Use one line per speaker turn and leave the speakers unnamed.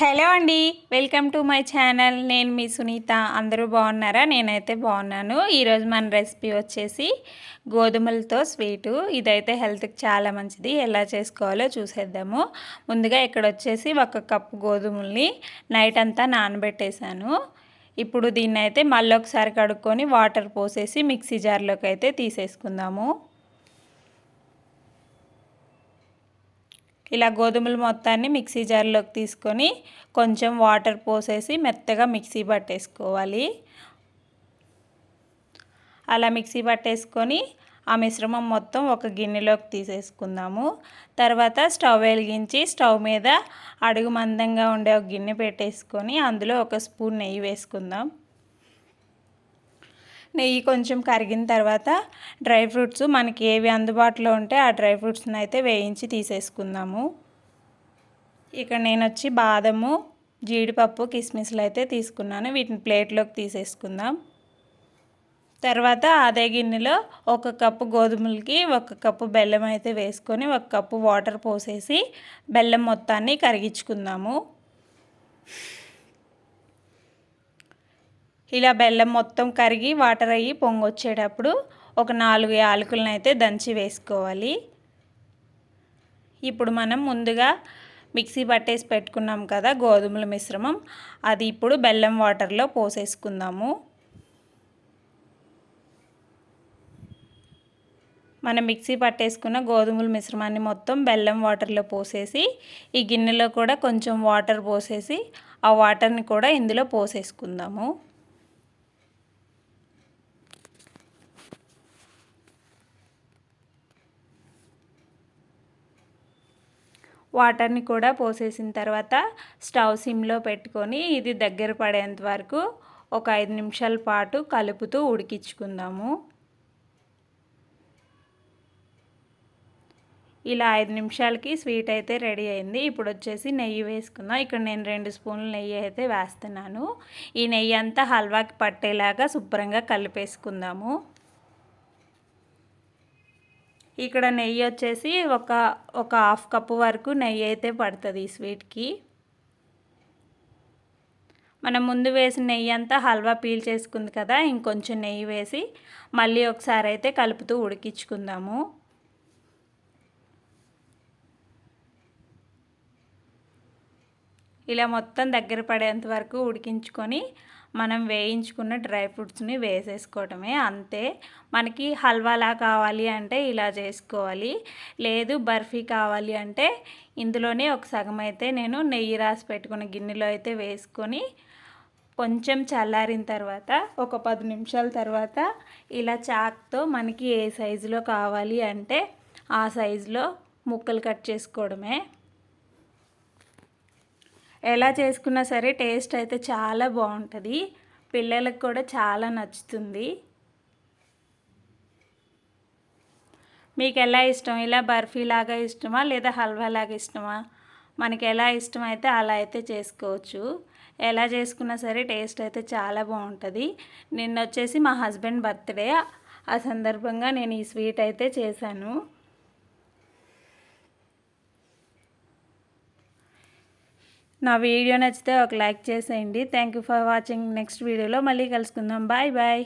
Hello అండి welcome to my channel. నేను మీ సునీత. అందరూ బాగున్నారా? నేనైతే బాగున్నాను. ఈరోజు మన రెసిపీ వచ్చేసి గోధుమలతో స్వీటు. ఇదైతే హెల్త్కి చాలా మంచిది. ఎలా చేసుకోవాలో చూసేద్దాము. ముందుగా ఇక్కడ వచ్చేసి ఒక కప్పు గోధుమల్ని నైట్ అంతా నానబెట్టేశాను. ఇప్పుడు దీన్ని అయితే మళ్ళీ ఒకసారి కడుక్కొని వాటర్ పోసేసి మిక్సీ జార్లోకి అయితే తీసేసుకుందాము. ఇలా గోధుమలు మొత్తాన్ని మిక్సీ జార్లోకి తీసుకొని కొంచెం వాటర్ పోసేసి మెత్తగా మిక్సీ పట్టేసుకోవాలి. అలా మిక్సీ పట్టేసుకొని ఆ మిశ్రమం మొత్తం ఒక గిన్నెలోకి తీసేసుకుందాము. తర్వాత స్టవ్ వెలిగించి స్టవ్ మీద అడుగు మందంగా ఉండే ఒక గిన్నె పెట్టేసుకొని అందులో ఒక స్పూన్ నెయ్యి వేసుకుందాం. నెయ్యి కొంచెం కరిగిన తర్వాత డ్రై ఫ్రూట్స్ మనకి ఏవి అందుబాటులో ఉంటే ఆ డ్రై ఫ్రూట్స్ని అయితే వేయించి తీసేసుకుందాము. ఇక్కడ నేను వచ్చి బాదము జీడిపప్పు కిస్మిస్లు అయితే తీసుకున్నాను. వీటిని ప్లేట్లోకి తీసేసుకుందాం. తర్వాత అదే గిన్నెలో ఒక కప్పు గోధుమలకి ఒక కప్పు బెల్లం అయితే వేసుకొని ఒక కప్పు వాటర్ పోసేసి బెల్లం మొత్తాన్ని కరిగించుకుందాము. ఇలా బెల్లం మొత్తం కరిగి వాటర్ అయ్యి పొంగొచ్చేటప్పుడు ఒక నాలుగు యాలకులను అయితే దంచి వేసుకోవాలి. ఇప్పుడు మనం ముందుగా మిక్సీ పట్టేసి పెట్టుకున్నాం కదా గోధుమల మిశ్రమం. అది ఇప్పుడు బెల్లం వాటర్లో పోసేసుకుందాము. మనం మిక్సీ పట్టేసుకున్న గోధుమల మిశ్రమాన్ని మొత్తం బెల్లం వాటర్లో పోసేసి ఈ గిన్నెలో కూడా కొంచెం వాటర్ పోసేసి ఆ వాటర్ని కూడా ఇందులో పోసేసుకుందాము. వాటర్ని కూడా పోసేసిన తర్వాత స్టవ్ సిమ్లో పెట్టుకొని ఇది దగ్గర పడేంత వరకు ఒక ఐదు నిమిషాల పాటు కలుపుతూ ఉడికించుకుందాము. ఇలా ఐదు నిమిషాలకి స్వీట్ అయితే రెడీ అయింది. ఇప్పుడు వచ్చేసి నెయ్యి వేసుకుందాం. ఇక్కడ నేను రెండు స్పూన్లు నెయ్యి అయితే వేస్తున్నాను. ఈ నెయ్యి అంతా హల్వాకి పట్టేలాగా శుభ్రంగా కలిపేసుకుందాము. ఇక్కడ నెయ్యి వచ్చేసి ఒక ఒక హాఫ్ కప్పు వరకు నెయ్యి అయితే పడుతుంది ఈ స్వీట్కి. మనం ముందు వేసిన నెయ్యి అంతా హల్వా పీల్ చేసుకుంది కదా ఇంకొంచెం నెయ్యి వేసి మళ్ళీ ఒకసారి అయితే కలుపుతూ ఉడికించుకుందాము. ఇలా మొత్తం దగ్గర పడేంత వరకు ఉడికించుకొని మనం వేయించుకున్న డ్రై ఫ్రూట్స్ని వేసేసుకోవటమే అంతే. మనకి హల్వాలా కావాలి అంటే ఇలా చేసుకోవాలి లేదు బర్ఫీ కావాలి అంటే ఇందులోనే ఒక సగం అయితే నేను నెయ్యి రాసి పెట్టుకున్న గిన్నెలో అయితే వేసుకొని కొంచెం చల్లారిన తర్వాత ఒక పది నిమిషాల తర్వాత ఇలా చాక్తో మనకి ఏ సైజులో కావాలి అంటే ఆ సైజులో ముక్కలు కట్ చేసుకోవడమే. ఎలా చేసుకున్నా సరే టేస్ట్ అయితే చాలా బాగుంటుంది. పిల్లలకు కూడా చాలా నచ్చుతుంది. మీకు ఎలా ఇష్టం? ఇలా బర్ఫీ లాగా ఇష్టమా? లేదా హల్వా లాగా ఇష్టమా? మనకి ఎలా ఇష్టం అయితే అలా అయితే చేసుకోవచ్చు. ఎలా చేసుకున్నా సరే టేస్ట్ అయితే చాలా బాగుంటుంది. నిన్న వచ్చేసి మా హస్బెండ్ బర్త్డే. ఆ సందర్భంగా నేను ఈ స్వీట్ అయితే చేశాను. నా వీడియో నచ్చితే ఒక లైక్ చేసేయండి. Thank you for watching next వీడియోలో మళ్ళీ కలుసుకుందాం. Bye bye